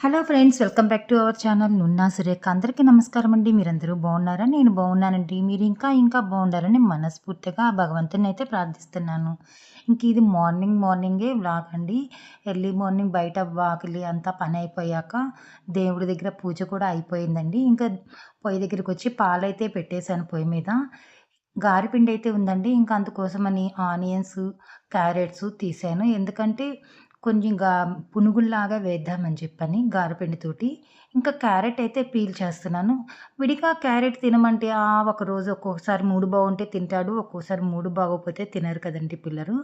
Hello friends welcome back to our channel Nunna Surekha. అందరికీ నమస్కారం అండి. మీరందరూ బాగున్నారా? నేను బాగున్నానండి. మీరు ఇంకా ఇంకా బాగుండాలని మనస్ఫూర్తిగా ఆ భగవంతుని అయితే ప్రార్థిస్తున్నాను. ఇంక ఇది మార్నింగ్ మార్నింగే వ్లాగ్ అండి. ఎర్లీ మార్నింగ్ బయట వాకిలి అంతా పని అయిపోయాక దేవుడి దగ్గర పూజ కూడా అయిపోయిందండి. ఇంకా పొయ్యి దగ్గరికి వచ్చి పాలైతే పెట్టేశాను పొయ్యి మీద. గారిపిండి అయితే ఉందండి. ఇంకా అందుకోసమని ఆనియన్స్ క్యారెట్స్ తీసాను. ఎందుకంటే కొంచెం గా పునుగుల్లాగా వేద్దామని చెప్పని గారపిండితోటి ఇంకా క్యారెట్ అయితే పీల్ చేస్తున్నాను. విడిగా క్యారెట్ తినమంటే ఆ ఒకరోజు ఒక్కొక్కసారి మూడు బాగుంటే తింటాడు ఒక్కోసారి మూడు బాగోకపోతే తినరు కదండి పిల్లలు.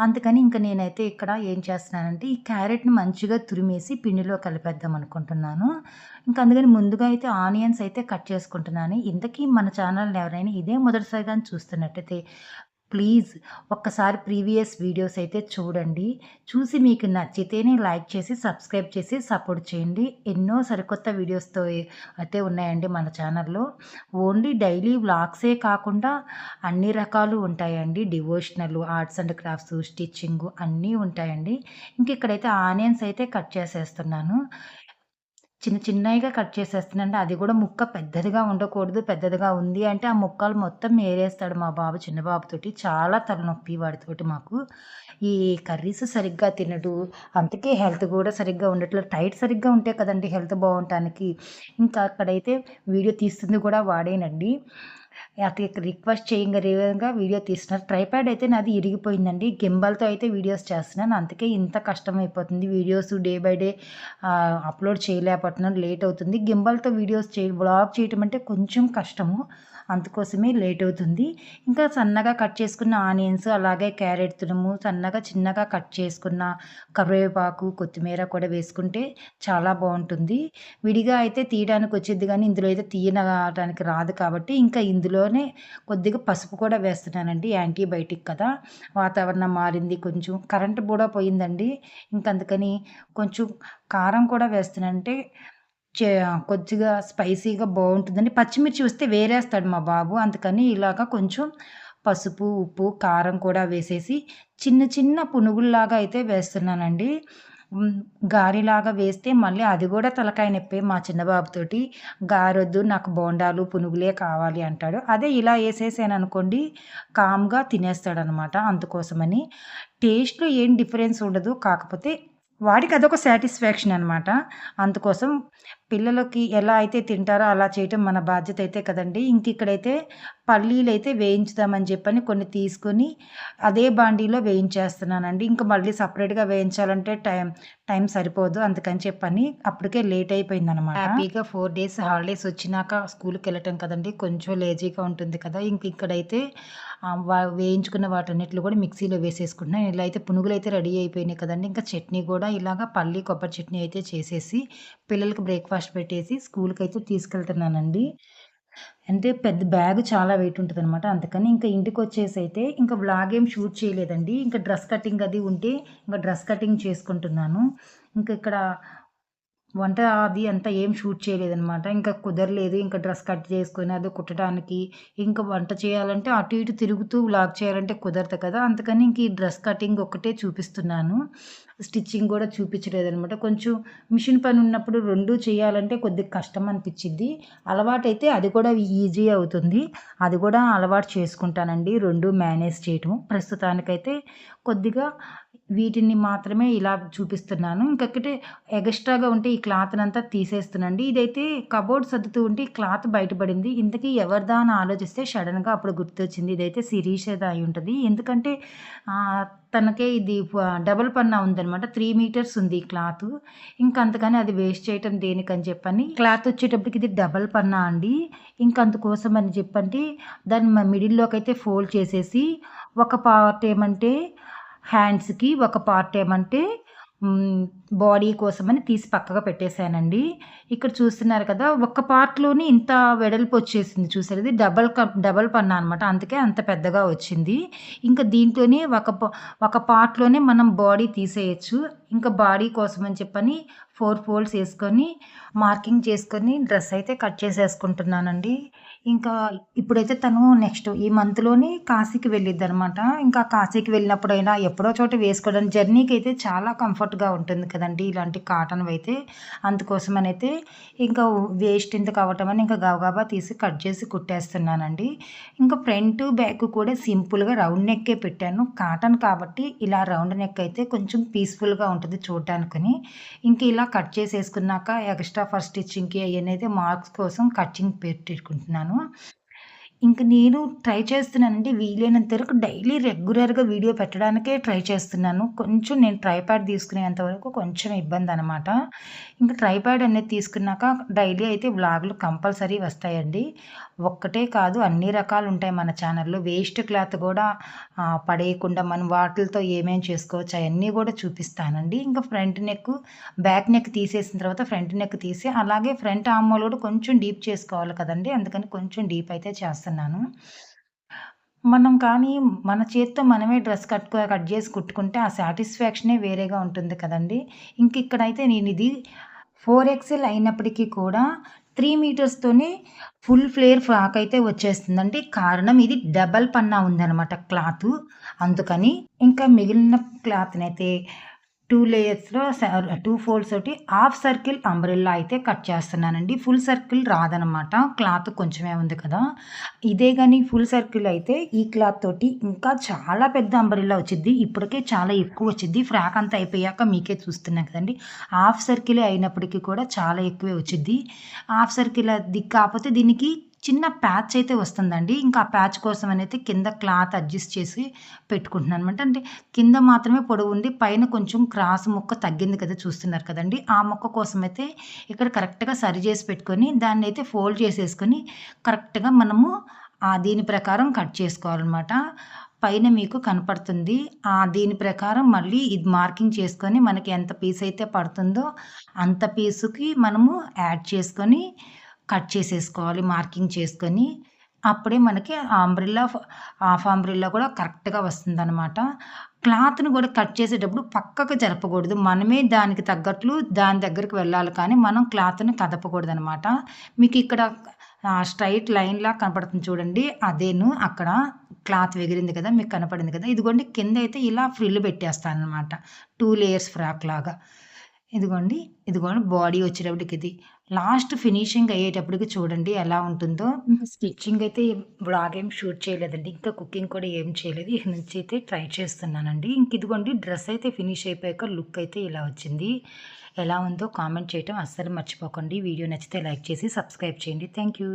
అందుకని ఇంకా నేనైతే ఇక్కడ ఏం చేస్తున్నానంటే ఈ క్యారెట్ని మంచిగా తురిమేసి పిండిలో కలిపేద్దాం అనుకుంటున్నాను. ఇంకా అందుకని ముందుగా అయితే ఆనియన్స్ అయితే కట్ చేసుకుంటున్నాను. ఇంతకీ మన ఛానల్ని ఎవరైనా ఇదే మొదటిసారిగా చూస్తున్నట్టయితే ప్లీజ్ ఒక్కసారి ప్రీవియస్ వీడియోస్ అయితే చూడండి. చూసి మీకు నచ్చితేనే లైక్ చేసి సబ్స్క్రైబ్ చేసి సపోర్ట్ చేయండి. ఎన్నో సరికొత్త వీడియోస్తో అయితే ఉన్నాయండి మన ఛానల్లో. ఓన్లీ డైలీ వ్లాగ్సే కాకుండా అన్ని రకాలు ఉంటాయండి. Devotional arts and crafts stitching అన్నీ ఉంటాయండి. ఇంక ఇక్కడైతే ఆనియన్స్ అయితే కట్ చేసేస్తున్నాను. చిన్న చిన్నగా కట్ చేసేస్తానండి అది కూడా ముక్క పెద్దదిగా ఉండకూడదు పెద్దదిగా ఉంది అంటే ఆ ముక్కలు మొత్తం ఏరేస్తాడు మా బాబు చిన్న బాబుతోటి. చాలా తలనొప్పి వాడితోటి మాకు. ఈ కర్రీస్ సరిగ్గా తినడు. అందుకే హెల్త్ కూడా సరిగ్గా ఉండట్లేదు. టైట్ సరిగ్గా ఉంటే కదండి హెల్త్ బాగుంటానికి. ఇంకా అక్కడైతే వీడియో తీస్తుంది కూడా వాడేనండి. అతనికి రిక్వెస్ట్ చేయగా వీడియో తీస్తున్నారు. ట్రైప్యాడ్ అయితే నాది ఇరిగిపోయిందండి. గింబల్తో అయితే వీడియోస్ చేస్తున్నాను. అందుకే ఇంత కష్టం అయిపోతుంది videos day by day upload చేయలేకపోతున్నాను. లేట్ అవుతుంది. గింబల్తో వీడియోస్ చే బ్లాగ్ చేయటం అంటే కొంచెం కష్టము. అందుకోసమే లేట్ అవుతుంది ఇంకా సన్నగా కట్ చేసుకున్న ఆనియన్స్ అలాగే క్యారెట్ తురుము సన్నగా చిన్నగా కట్ చేసుకున్న కరివేపాకు కొత్తిమీర కూడా వేసుకుంటే చాలా బాగుంటుంది. విడిగా అయితే తీయడానికి వచ్చేది కానీ ఇందులో అయితే తీయడానికి రాదు కాబట్టి ఇంకా ఇందులోనే కొద్దిగా పసుపు కూడా వేస్తున్నానండి యాంటీబయాటిక్ కదా. వాతావరణం మారింది కొంచెం కరెంట్ కూడా పోయిందండి. ఇంకందుకని కొంచెం కారం కూడా వేస్తున్నానంటే చే కొద్దిగా స్పైసీగా బాగుంటుందని. పచ్చిమిర్చి వస్తే వేరేస్తాడు మా బాబు. అందుకని ఇలాగా కొంచెం పసుపు ఉప్పు కారం కూడా వేసేసి చిన్న చిన్న పునుగుల్లాగా అయితే వేస్తున్నానండి. గారిలాగా వేస్తే మళ్ళీ అది కూడా తలకాయ నొప్పి మా చిన్నబాబుతోటి గారొద్దు నాకు బోండాలు పునుగులే కావాలి అంటాడు. అదే ఇలా వేసేసాను అనుకోండి కామ్గా తినేస్తాడనమాట అందుకోసమని. టేస్ట్లో ఏం డిఫరెన్స్ ఉండదు. కాకపోతే వాడికి అదొక సాటిస్ఫాక్షన్ అనమాట అందుకోసం పిల్లలకి ఎలా అయితే తింటారో అలా చేయటం మన బాధ్యత అయితే కదండి. ఇంక ఇక్కడైతే పల్లీలు అయితే వేయించుదామని చెప్పని కొన్ని తీసుకొని అదే బాండీలో వేయించేస్తున్నానండి. ఇంకా మళ్ళీ సపరేట్గా వేయించాలంటే టైం టైం సరిపోదు అందుకని చెప్పని అప్పటికే లేట్ అయిపోయింది అనమాట హ్యాపీగా ఫోర్ డేస్ హాలిడేస్ వచ్చినాక స్కూల్కి వెళ్ళటం కదండి. కొంచెం లేజీగా ఉంటుంది కదా. ఇంక ఇక్కడైతే వేయించుకున్న వాటన్నిటిలో కూడా మిక్సీలో వేసేసుకుంటున్నాను. ఇలా అయితే పునుగులు అయితే రెడీ అయిపోయినాయి కదండి. ఇంకా చట్నీ కూడా ఇలాగ పల్లీ కొబ్బరి చట్నీ అయితే చేసేసి పిల్లలకి బ్రేక్ఫాస్ట్ పెట్టేసి స్కూల్కి అయితే తీసుకెళ్తున్నానండి. అంటే పెద్ద బ్యాగ్ చాలా వెయిట్ ఉంటుంది అనమాట అందుకని ఇంకా ఇంటికి వచ్చేసి అయితే ఇంకా బ్లాగ్ ఏం షూట్ చేయలేదండి. ఇంకా డ్రెస్ కటింగ్ అది ఉంటే ఇంకా డ్రెస్ కటింగ్ చేసుకుంటున్నాను. ఇంకా ఇక్కడ వంట అది అంతా ఏం షూట్ చేయలేదనమాట ఇంకా కుదరలేదు. ఇంకా డ్రెస్ కట్ చేసుకొని అది కుట్టడానికి ఇంకా వంట చేయాలంటే అటు ఇటు తిరుగుతూ లాక్ చేయాలంటే కుదరదు కదా. అందుకని ఇంక ఈ డ్రెస్ కటింగ్ ఒక్కటే చూపిస్తున్నాను. స్టిచ్చింగ్ కూడా చూపించలేదనమాట కొంచెం మిషన్ పని ఉన్నప్పుడు రెండు చేయాలంటే కొద్దిగా కష్టం అనిపించింది అలవాటైతే అది కూడా ఈజీ అవుతుంది. అది కూడా అలవాటు చేసుకుంటానండి. రెండు మేనేజ్ చేయటం. ప్రస్తుతానికైతే కొద్దిగా వీటిని మాత్రమే ఇలా చూపిస్తున్నాను. ఇంకొకటి ఎగస్ట్రాగా ఉంటే ఈ క్లాత్ అంతా తీసేస్తున్నాండి ఇదైతే కబోర్డ్ సర్దుతూ ఉంటే ఈ క్లాత్ బయటపడింది. ఇంతకీ ఎవరిదా అని ఆలోచిస్తే సడన్గా అప్పుడు గుర్తొచ్చింది. ఇదైతే సిరీషేదా అయి ఉంటుంది. ఎందుకంటే తనకే ఇది డబల్ పన్నా ఉందనమాట త్రీ మీటర్స్ ఉంది ఈ క్లాత్. ఇంకా అంతకని అది వేస్ట్ చేయటం దేనికని చెప్పని. క్లాత్ వచ్చేటప్పటికి ఇది డబల్ పన్నా అండి. ఇంకా అందుకోసం అని చెప్పండి దాన్ని మిడిల్లోకి అయితే ఫోల్డ్ చేసేసి ఒక పార్ట్ ఏమంటే హ్యాండ్స్కి ఒక పార్ట్ ఏమంటే బాడీ కోసమని తీసి పక్కగా పెట్టేశానండి. ఇక్కడ చూస్తున్నారు కదా ఒక్క పార్ట్లోని ఇంత వెడల్పు వచ్చేసింది చూసారు ఇది డబల్ డబల్ పన్ను అనమాట అందుకే అంత పెద్దగా వచ్చింది. ఇంకా దీంట్లోనే ఒక ఒక పార్ట్లోనే మనం బాడీ తీసేయచ్చు. ఇంకా బాడీ కోసం అని చెప్పని ఫోర్ ఫోల్డ్స్ వేసుకొని మార్కింగ్ చేసుకొని డ్రెస్ అయితే కట్ చేసేసుకుంటున్నానండి. ఇంకా ఇప్పుడైతే తను నెక్స్ట్ ఈ మంత్లోని కాశీకి వెళ్ళిద్ది అనమాట ఇంకా కాశీకి వెళ్ళినప్పుడైనా ఎప్పుడో చోట వేసుకోవడానికి జర్నీకి అయితే చాలా కంఫర్ట్గా ఉంటుంది కదండి ఇలాంటి కాటన్ అయితే కాటన్‌వయితే. అయితే ఇంకా వేస్ట్ ఇంత కావటం అని ఇంకా గబగబా తీసి కట్ చేసి కుట్టేస్తున్నానండి. ఇంకా ఫ్రంట్, బ్యాక్ కూడా సింపుల్‌గా రౌండ్ నెక్కే పెట్టాను. కాటన్ కాబట్టి ఇలా రౌండ్ నెక్ అయితే కొంచెం పీస్‌ఫుల్‌గా ఉంటుంది చూడటానికని. ఇంకా ఇలా కట్ చేసేసుకున్నాక ఎక్స్‌ట్రా ఫస్ట్ స్టిచ్చింగ్‌కి అయన్నైతే మార్క్స్ కోసం కటింగ్ పెట్టుకుంటున్నాను ఇంక నేను ట్రై చేస్తున్నానండి వీలైనంత వరకు డైలీ రెగ్యులర్‌గా వీడియో పెట్టడానికే ట్రై చేస్తున్నాను. కొంచెం నేను ట్రైప్యాడ్ తీసుకునేంత వరకు కొంచెం ఇబ్బందనమాట. ఇంక ట్రైప్యాడ్ అనేది తీసుకున్నాక డైలీ అయితే వ్లాగులు కంపల్సరీ వస్తాయండి. ఒక్కటే కాదు అన్ని రకాలు ఉంటాయి మన ఛానల్‌లో. వేస్ట్ క్లాత్ కూడా పడేయకుండా మనం వాటిలతో ఏమేమి చేసుకోవచ్చు అవన్నీ కూడా చూపిస్తానండి. ఇంకా ఫ్రంట్ నెక్, బ్యాక్ నెక్ తీసేసిన తర్వాత ఫ్రంట్ నెక్ తీసి అలాగే ఫ్రంట్ ఆమ్మోలు కూడా కొంచెం డీప్ చేసుకోవాలి కదండి అందుకని కొంచెం డీప్ అయితే చేస్తున్నాను. మనం కానీ మన చేత్తో మనమే డ్రెస్ కట్టుకో కట్ చేసి కుట్టుకుంటే ఆ సాటిస్ఫాక్షనే వేరేగా ఉంటుంది కదండీ! ఇంక ఇక్కడైతే నేను ఇది ఫోర్ ఎక్స్‌ఎల్ అయినప్పటికీ కూడా త్రీ మీటర్స్‌తోనే ఫుల్ ఫ్లేర్ ఫ్రాక్ అయితే వచ్చేస్తుందండి. కారణం ఇది డబల్ పన్నా ఉందనమాట క్లాత్ అందుకని ఇంకా మిగిలిన క్లాత్‌నైతే టూ లేయర్స్‌లో స 2 ఫోల్డ్స్ తోటి హాఫ్ సర్కిల్ అంబ్రెల్లా అయితే కట్ చేస్తున్నానండి. ఫుల్ సర్కిల్ రాదనమాట. క్లాత్ కొంచెమే ఉంది కదా! ఇదే కానీ ఫుల్ సర్కిల్ అయితే ఈ క్లాత్ తోటి ఇంకా చాలా పెద్ద అంబ్రెల్లా వచ్చింది ఇప్పటికే చాలా ఎక్కువ వచ్చిద్ది. ఫ్రాక్ అంతా అయిపోయాక మీకే చూస్తున్నాం కదండి హాఫ్ సర్కిలే అయినప్పటికీ కూడా చాలా ఎక్కువే వచ్చింది హాఫ్ సర్కిల్ అది కాకపోతే దీనికి చిన్న ప్యాచ్ అయితే వస్తుందండి. ఇంకా ఆ ప్యాచ్ కోసం అనేది కింద క్లాత్ అడ్జస్ట్ చేసి పెట్టుకుంటున్నాననమాట. అంటే కింద మాత్రమే పొడవుంది. పైన కొంచెం క్రాస్ ముక్క తగ్గింది కదా! చూస్తున్నారు కదండి ఆ ముక్క అయితే ఇక్కడ కరెక్ట్‌గా సరి చేసి పెట్టుకొని దాన్నైతే ఫోల్డ్ చేసేసుకొని కరెక్ట్‌గా మనము ఆ దీని ప్రకారం కట్ చేసుకోవాలనమాట. పైన మీకు కనపడుతుంది. ఆ దీని ప్రకారం మళ్ళీ ఇది మార్కింగ్ చేసుకొని మనకి ఎంత పీస్ అయితే పడుతుందో అంత పీసుకి మనము యాడ్ చేసుకొని కట్ చేసేసుకోవాలి మార్కింగ్ చేసుకొని. అప్పుడే మనకి ఆంబ్రిల్లా హాఫ్ ఆంబ్రిల్లా కూడా కరెక్ట్‌గా వస్తుందనమాట. క్లాత్‌ని కూడా కట్ చేసేటప్పుడు పక్కకు జరపకూడదు. మనమే దానికి తగ్గట్లు దాని దగ్గరికి వెళ్ళాలి కానీ మనం క్లాత్‌ని కదపకూడదనమాట. మీకు ఇక్కడ స్ట్రైట్ లైన్‌లా కనపడుతుంది చూడండి. అదేను అక్కడ క్లాత్ ఎగిరింది కదా! మీకు కనపడింది కదా! ఇదిగోండి కింద అయితే ఇలా ఫ్రిల్ పెట్టేస్తాననమాట. 2 లేయర్స్ ఫ్రాక్ లాగా. ఇదిగోండి, ఇదిగోండి బాడీ వచ్చేటప్పటికి ఇది. లాస్ట్ ఫినిషింగ్ అయ్యేటప్పటికి చూడండి ఎలా ఉంటుందో. స్టిచ్చింగ్ అయితే వ్లాగ్ ఏం షూట్ చేయలేదండి. ఇంకా కుకింగ్ కూడా ఏం చేయలేదు. ఇక నుంచి అయితే ట్రై చేస్తున్నానండి. ఇంక ఇదిగోండి డ్రెస్ అయితే ఫినిష్ అయిపోయాక లుక్ అయితే ఇలా వచ్చింది. ఎలా ఉందో కామెంట్ చేయటం అస్సలు మర్చిపోకండి. వీడియో నచ్చితే లైక్ చేసి సబ్స్క్రైబ్ చేయండి. Thank you.